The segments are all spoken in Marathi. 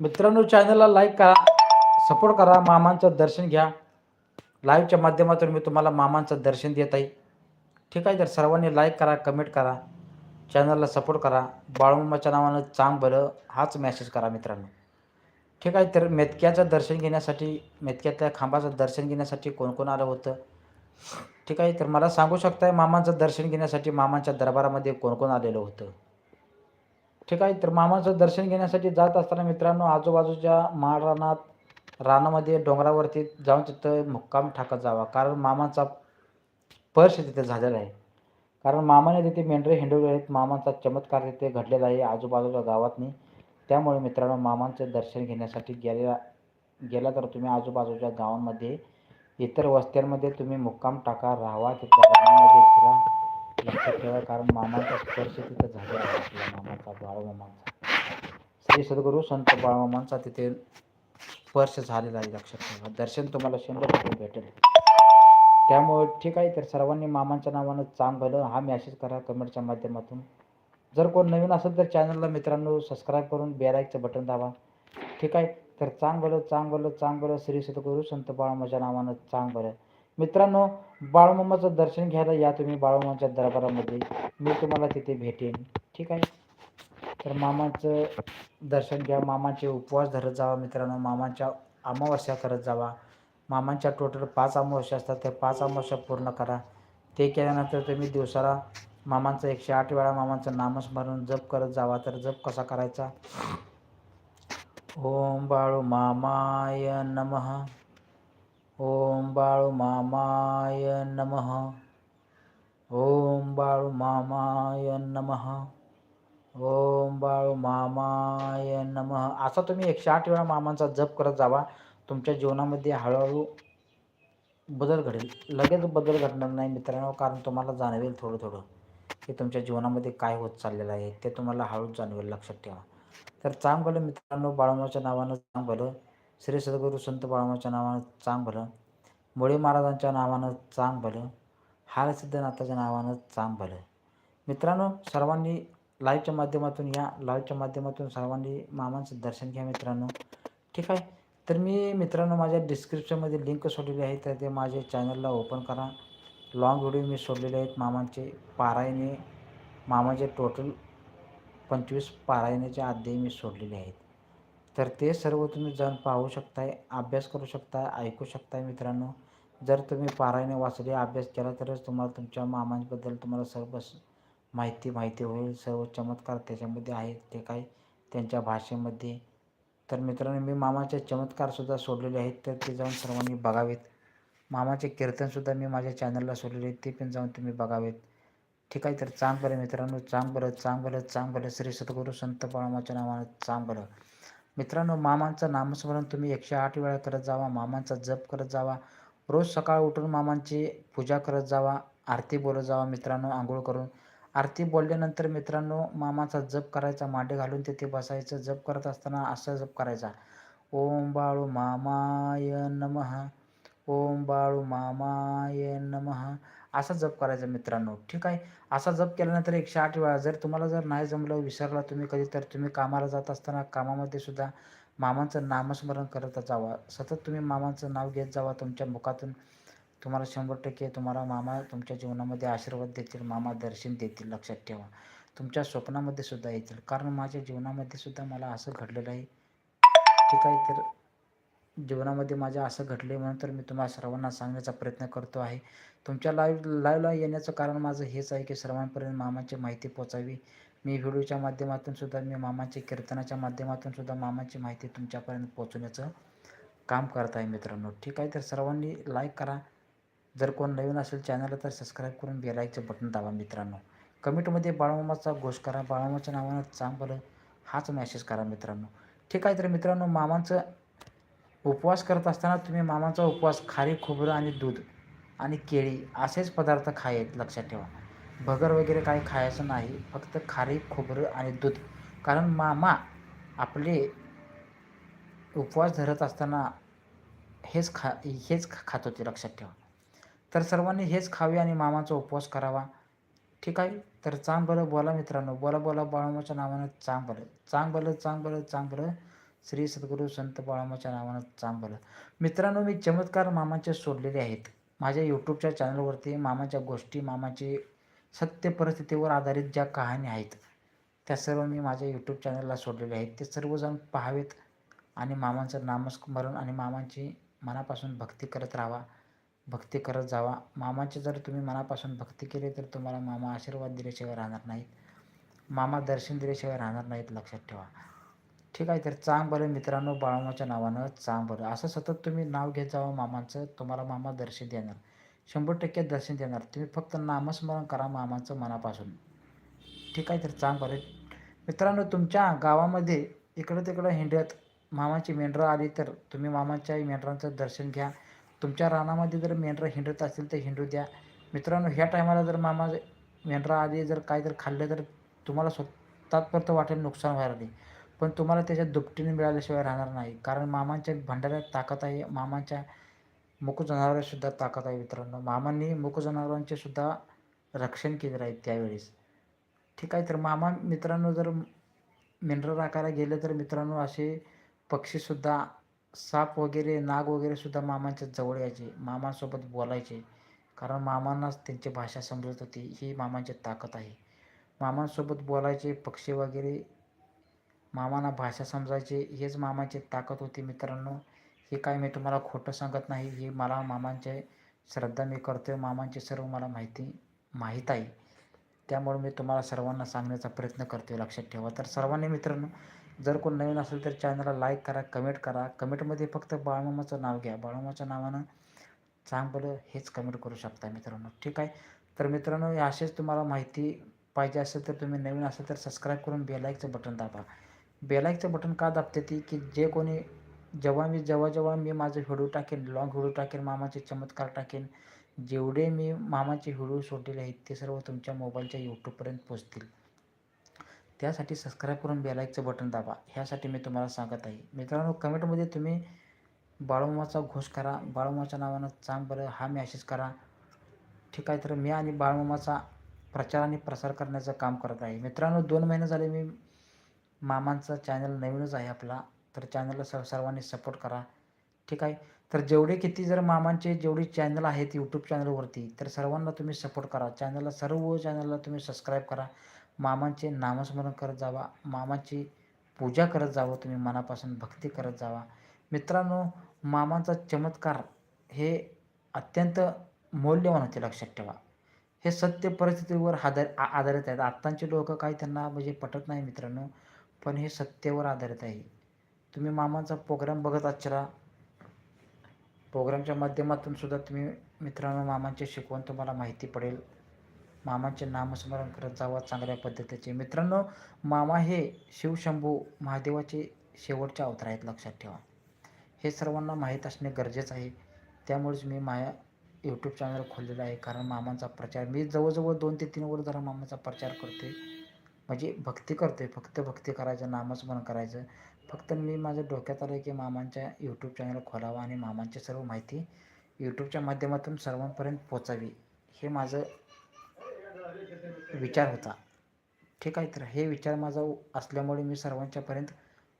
मित्रांनो चॅनलला लाईक करा सपोर्ट करा मामांचं दर्शन घ्या. लाईव्हच्या माध्यमातून मी तुम्हाला मामांचं दर्शन देत आहे. ठीक आहे तर सर्वांनी लाईक करा कमेंट करा चॅनलला सपोर्ट करा. बाळूमामाच्या नावानं चांग बरं हाच मेसेज करा मित्रांनो. ठीक आहे तर मेतक्याचं दर्शन घेण्यासाठी मेतक्यातल्या खांबाचं दर्शन घेण्यासाठी कोण कोण आलं होतं? ठीक आहे तर मला सांगू शकताय मामांचं दर्शन घेण्यासाठी मामांच्या दरबारामध्ये कोण कोण आलेलं होतं? ठीक आहे तर मामाचं दर्शन घेण्यासाठी जात असताना मित्रांनो आजूबाजूच्या माळ रानात रानामध्ये डोंगरावरती जाऊन तिथं मुक्काम टाकत जावा. कारण मामाचा स्पर्श तिथे झालेला आहे. कारण मामाने तिथे मेंढरे हिंडवले आहेत. मामाचा चमत्कार तिथे घडलेला आहे आजूबाजूच्या गावातनी. त्यामुळे मित्रांनो मामांचं दर्शन घेण्यासाठी गेलेला गेला तर तुम्ही आजूबाजूच्या गावांमध्ये इतर वस्त्यांमध्ये तुम्ही मुक्काम टाका राहावा. तिथल्या फिरा. लक्षात ठेवा कारण मामाचा स्पर्श तिथं झालेला आहे. आपल्या मामाचा बाळमामांचा. श्री सद्गुरू संत बाळमामांचा तिथे स्पर्श झालेला आहे लक्षात ठेवा. दर्शन तुम्हाला शंभर टक्के भेटेल. त्यामुळे ठीक आहे तर सर्वांनी मामांच्या नावानं चांग भलं. हा मॅसेज करा कमेंटच्या माध्यमातून. जर कोण नवीन असेल तर चॅनलला मित्रांनो सबस्क्राईब करून बेलाईकचं बटन दाबा. ठीक आहे तर चांग भलं चांग भलं चांग भलं. श्री सद्गुरू संत बाळमाच्या नावानं चांग भलं. मित्रांनो बाळमामाचं दर्शन घ्यायला या तुम्ही बाळमामाच्या दरबारामध्ये. मी तुम्हाला तिथे भेटेन. ठीक आहे? तर मामाचं दर्शन घ्या. मामाचे उपवास धरत जावा मित्रांनो. मामाच्या अमावस्या करत जावा. मामांच्या टोटल पाच अमावस्या असतात. त्या पाच अमावस्या पूर्ण करा. ते केल्यानंतर तुम्ही दिवसाला मामांचं एकशे आठ वेळा मामांचं नामस्मरण जप करत जावा. तर जप कसा करायचा? ओम बाळू मामाय नमः. ओम बाळू मामाय नमः. ओम बाळू मामाय नमः. ओम बाळू मामाय नमः. असा तुम्ही एकशे आठ वेळा मामांचा जप करत जावा. तुमच्या जीवनामध्ये हळूहळू बदल घडेल. लगेच बदल घडणार नाही मित्रांनो कारण तुम्हाला जाणवेल थोडं थोडं की तुमच्या जीवनामध्ये काय होत चाललेलं आहे ते तुम्हाला हळूच जाणवेल. लक्षात ठेवा. तर चांगलं मित्रांनो बाळमाच्या नावानं चांगलं श्री सद्गुरू संत बाळमाच्या नावानं चांग भलं. मुळे महाराजांच्या नावानं चांग भलं. हारसिद्धनाथाच्या नावानं चांग भलं. मित्रांनो सर्वांनी लाईव्हच्या माध्यमातून या लाईव्हच्या माध्यमातून सर्वांनी मामांचं दर्शन घ्या मित्रांनो. ठीक आहे? तर मी मित्रांनो माझ्या डिस्क्रिप्शनमध्ये लिंक सोडलेली आहे तर ते माझ्या चॅनलला ओपन करा. लॉंग व्हिडिओ मी सोडलेले आहेत मामांचे पारायणे. मामाचे टोटल पंचवीस पारायणाचे अध्याय मी सोडलेले आहेत. तर ते सर्व तुम्ही जाऊन पाहू शकताय अभ्यास करू शकताय ऐकू शकताय मित्रांनो. जर तुम्ही पारायणे वाचले अभ्यास केला तरच तुम्हाला तुमच्या मामांबद्दल तुम्हाला सर्व माहिती माहिती होईल. सर्व चमत्कार त्याच्यामध्ये आहेत ते काय त्यांच्या भाषेमध्ये. तर मित्रांनो मी मामाचे चमत्कारसुद्धा सोडलेले आहेत तर ते जाऊन सर्वांनी बघावेत. मामाचे कीर्तनसुद्धा मी माझ्या चॅनलला सोडलेले आहेत ते पण जाऊन तुम्ही बघावेत. ठीक आहे तर चांग बरं मित्रांनो. चांग बरं चांग बरं चांग बरं श्री सद्गुरू संत बाळमाच्या नावानं चांग बरं मित्रांनो मामांचं नामस्मरण तुम्ही एकशे आठ वेळा करत जावा मामांचा जप करत जावा रोज सकाळ उठून मामांची पूजा करत जावा आरती बोलत जावा मित्रांनो आंघोळ करून. आरती बोलल्यानंतर मित्रांनो मामाचा जप करायचा मांडे घालून तिथे बसायचं जप करत असताना असा जप करायचा. ओम बाळू मामाय नमः ओम बाळू मामाय नमः असा जप करायचा मित्रांनो. ठीक आहे? असा जप केल्यानंतर एकशे आठ वेळा जर तुम्हाला जर नाही जमलं विसरला तुम्ही कधी तर तुम्ही कामाला जात असताना कामामध्ये सुद्धा मामांचं नामस्मरण करत जावा. सतत तुम्ही मामांचं नाव घेत जावा. तुमच्या मुखातून तुम्हाला शंभर टक्के तुम्हाला मामा तुमच्या जीवनामध्ये आशीर्वाद देतील मामा दर्शन देतील लक्षात ठेवा. तुमच्या स्वप्नामध्ये सुद्धा येतील. कारण माझ्या जीवनामध्ये सुद्धा मला असं घडलेलं आहे. ठीक आहे? तर जीवनामध्ये माझ्या असं घडले म्हणून तर मी तुम्हाला सर्वांना सांगण्याचा प्रयत्न करतो आहे. तुमच्या लाईव्ह लाईव्हला येण्याचं कारण माझं हेच आहे की सर्वांपर्यंत मामाची माहिती पोचावी मी व्हिडिओच्या माध्यमातून सुद्धा मी मामाच्या कीर्तनाच्या माध्यमातून सुद्धा मामाची माहिती तुमच्यापर्यंत पोचवण्याचं काम करत आहे मित्रांनो. ठीक आहे तर सर्वांनी लाईक करा. जर कोण नवीन असेल चॅनलला तर सबस्क्राईब करून बेलाईकचं बटन दाबा मित्रांनो. कमेंटमध्ये बाळमामाचा घोष करा. बाळमामाच्या नावानं चांगलं हाच मेसेज करा मित्रांनो. ठीक आहे तर मित्रांनो मामांचं उपवास करत असताना तुम्ही मामाचा उपवास खारी खोबरं आणि दूध आणि केळी असेच पदार्थ खायत लक्षात ठेवा. भगर वगैरे काही खायचं नाही फक्त खारी खोबरं आणि दूध. कारण मामा आपले उपवास धरत असताना हेच खा हेच खात होते लक्षात ठेवा. तर सर्वांनी हेच खावे आणि मामाचा उपवास करावा. ठीक आहे? तर चांग बरं बोला मित्रांनो. बोला बोला बाळमाच्या नावानं चांग बरं चांग बरं चांग बरं चांग बरं श्री सद्गुरू संत बाळामाच्या नावानं चांबलं मित्रांनो मी चमत्कार मामाचे सोडलेले आहेत. माझ्या यूट्यूबच्या चॅनलवरती मामाच्या गोष्टी मामाची सत्य परिस्थितीवर आधारित ज्या कहाणी आहेत त्या सर्व मी माझ्या यूट्यूब चॅनलला सोडलेले आहेत. ते सर्वजण पाहावेत आणि मामांचं नामस्मरण आणि मामांची मनापासून भक्ती करत राहावा भक्ती करत जावा. मामाची जर तुम्ही मनापासून भक्ती केली तर तुम्हाला मामा आशीर्वाद दिल्याशिवाय राहणार नाहीत. मामा दर्शन दिल्याशिवाय राहणार नाहीत लक्षात ठेवा. ठीक आहे तर चांग बरं मित्रांनो बाळामाच्या नावानं चांग बरं असं सतत तुम्ही नाव घेत जावं मामांचं तुम्हाला मामा दर्शन देणार. शंभर टक्के दर्शन देणार. तुम्ही फक्त नामस्मरण करा मामांचं मनापासून. ठीक आहे तर चांग बरं मित्रांनो तुमच्या गावामध्ये इकडं तिकडं हिंडत मामाची मेंढरं आली तर तुम्ही मामाच्या मेंढरांचं दर्शन घ्या. तुमच्या रानामध्ये जर मेंढरं हिंडत असतील तर हिंडू द्या. मित्रांनो ह्या टायमाला जर मामा मेंढरा आली जर काय जर खाल्लं तर तुम्हाला स्वतःपर्यंत वाटेल नुकसान व्हायला नाही. पण तुम्हाला त्याच्या दुपटीने मिळाल्याशिवाय राहणार नाही. कारण मामांच्या भंडाऱ्यात ताकद आहे. मामांच्या मुक जनावरांसुद्धा ताकद आहे मित्रांनो. मामांनी मुक जनावरांचे सुद्धा रक्षण केलेलं आहे त्यावेळेस. ठीक आहे तर मामा मित्रांनो जर मिनरल राखायला गेलं तर मित्रांनो असे पक्षीसुद्धा साप वगैरे नाग वगैरे सुद्धा मामांच्या जवळ यायचे. मामांसोबत बोलायचे. कारण मामांनाच त्यांची भाषा समजत होती. ही मामांची ताकद आहे. मामांसोबत बोलायचे पक्षी वगैरे मामांना भाषा समजायचे हेच मामाची ताकद होती मित्रांनो. हे काय मी तुम्हाला खोटं सांगत नाही हे मला मामांचे श्रद्धा मी करतो आहे मामांची सर्व मला माहिती माहीत आहे. त्यामुळे मी तुम्हाला सर्वांना सांगण्याचा प्रयत्न करतो लक्षात ठेवा. तर सर्वांनी मित्रांनो जर कोण नवीन असेल तर चॅनलला लाईक करा कमेंट करा. कमेंटमध्ये फक्त बाळमामाचं नाव घ्या. बाळमामाच्या नावानं चांगलं हेच कमेंट करू शकता मित्रांनो. ठीक आहे? तर मित्रांनो असेच तुम्हाला माहिती पाहिजे असेल तर तुम्ही नवीन असेल तर सबस्क्राईब करून बेलाईकचं बटन दाबा. बेलाईकचं बटन का दाबते ती? की जे कोणी जेव्हा मी जेव्हा जेव्हा मी माझं व्हिडिओ टाकेन लॉंग व्हिडिओ टाकेन मामाचे चमत्कार टाकेन जेवढे मी मामाचे व्हिडिओ सोडलेले आहेत ते सर्व तुमच्या मोबाईलच्या यूट्यूबपर्यंत पोचतील. त्यासाठी सबस्क्राईब करून बेलाईकचं बटन दाबा. ह्यासाठी मी तुम्हाला सांगत आहे. मित्रांनो कमेंटमध्ये तुम्ही बाळूमाचा घोष करा. बाळूमाच्या नावानं चांग बरं हा मॅसेज करा. ठीक आहे तर मी आणि बाळूमाचा प्रचार आणि प्रसार करण्याचं काम करत आहे. मित्रांनो दोन महिने झाले मी मामांचा चॅनल नवीनच आहे आपला तर चॅनलला स सर्वांनी सपोर्ट करा. ठीक आहे? तर जेवढे किती जर मामांचे जेवढे चॅनल आहेत यूट्यूब चॅनलवरती तर सर्वांना तुम्ही सपोर्ट करा. चॅनलला सर्व चॅनलला तुम्ही सबस्क्राईब करा. मामांचे नामस्मरण करत जावा. मामाची पूजा करत जावं. तुम्ही मनापासून भक्ती करत जावा. मित्रांनो मामांचा चमत्कार हे अत्यंत मौल्यवान होते लक्षात ठेवा. हे सत्य परिस्थितीवर आधार आधारित आहेत. आत्ताचे लोक काय त्यांना म्हणजे पटत नाही मित्रांनो. पण हे सत्तेवर आधारित आहे. तुम्ही मामाचा प्रोग्राम बघत असला प्रोग्रामच्या माध्यमातून सुद्धा तुम्ही मित्रांनो मामांचे शिकवण तुम्हाला माहिती पडेल. मामांचे नामस्मरण करत जावा चांगल्या पद्धतीचे. मित्रांनो मामा हे शिवशंभू महादेवाचे शेवटचे अवतार आहेत लक्षात ठेवा. हे सर्वांना माहीत असणे गरजेचं आहे. त्यामुळेच मी माझ्या यूट्यूब चॅनल खोललेलं आहे कारण मामांचा प्रचार मी जवळजवळ दोन ते तीन वर जरा मामाचा प्रचार करते म्हणजे भक्ती करते फक्त भक्ती करायचं नामस्मरण करायचं. फक्त मी माझ्या डोक्यात आलं की मामांच्या यूट्यूब चॅनल खोलावा आणि मामांची सर्व माहिती यूट्यूबच्या माध्यमातून सर्वांपर्यंत पोचावी हे माझं विचार होता. ठीक आहे तर हे विचार माझा असल्यामुळे मी सर्वांच्यापर्यंत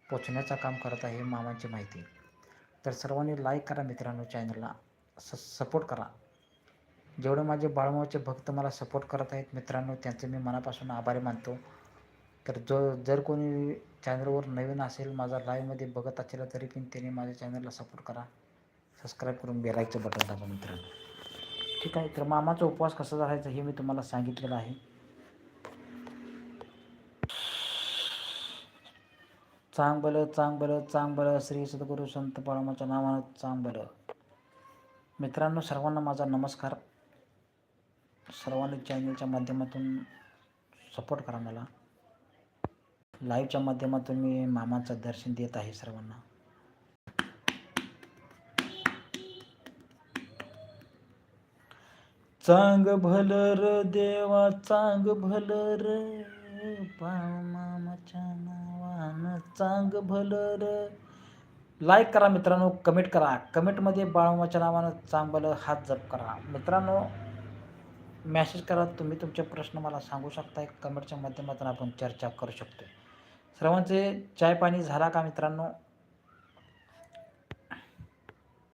पोचण्याचं काम करत आहे मामांची माहिती. तर सर्वांनी लाईक करा मित्रांनो चॅनलला स सपोर्ट करा. जेवढे माझे बाळमावचे भक्त मला सपोर्ट करत आहेत मित्रांनो त्यांचं मी मनापासून आभारी मानतो. तर जो जर कोणी चॅनलवर नवीन असेल माझा लाईव्हमध्ये बघत असेल तरी पण त्याने माझ्या चॅनलला सपोर्ट करा. सबस्क्राईब करून बेलायचं बटन दाबा मित्रांनो. ठीक आहे तर मामाचा उपवास कसा धरायचा हे मी तुम्हाला सांगितलेलं आहे. चांग बलं चांग बलं चांग बलं श्री सद्गुरू संत बाळमाच्या नावानं चांग बलं मित्रांनो सर्वांना माझा नमस्कार. सर्वांनी चॅनलच्या माध्यमातून सपोर्ट करा मला. लाईव्हच्या माध्यमातून मी मामाचं दर्शन देत आहे सर्वांना. चांग भलर देवा चांग भलर मामाच्या नावानं चांग भलर लाईक करा मित्रांनो कमेंट करा. कमेंटमध्ये बाळमाच्या नावानं चांगलं हात जप करा. मित्रांनो मॅसेज करा. तुम्ही तुमचे प्रश्न मला सांगू शकताय. कमेंटच्या माध्यमातून आपण चर्चा करू शकतो सर्वांचे चाय पाणी झाला का मित्रांनो?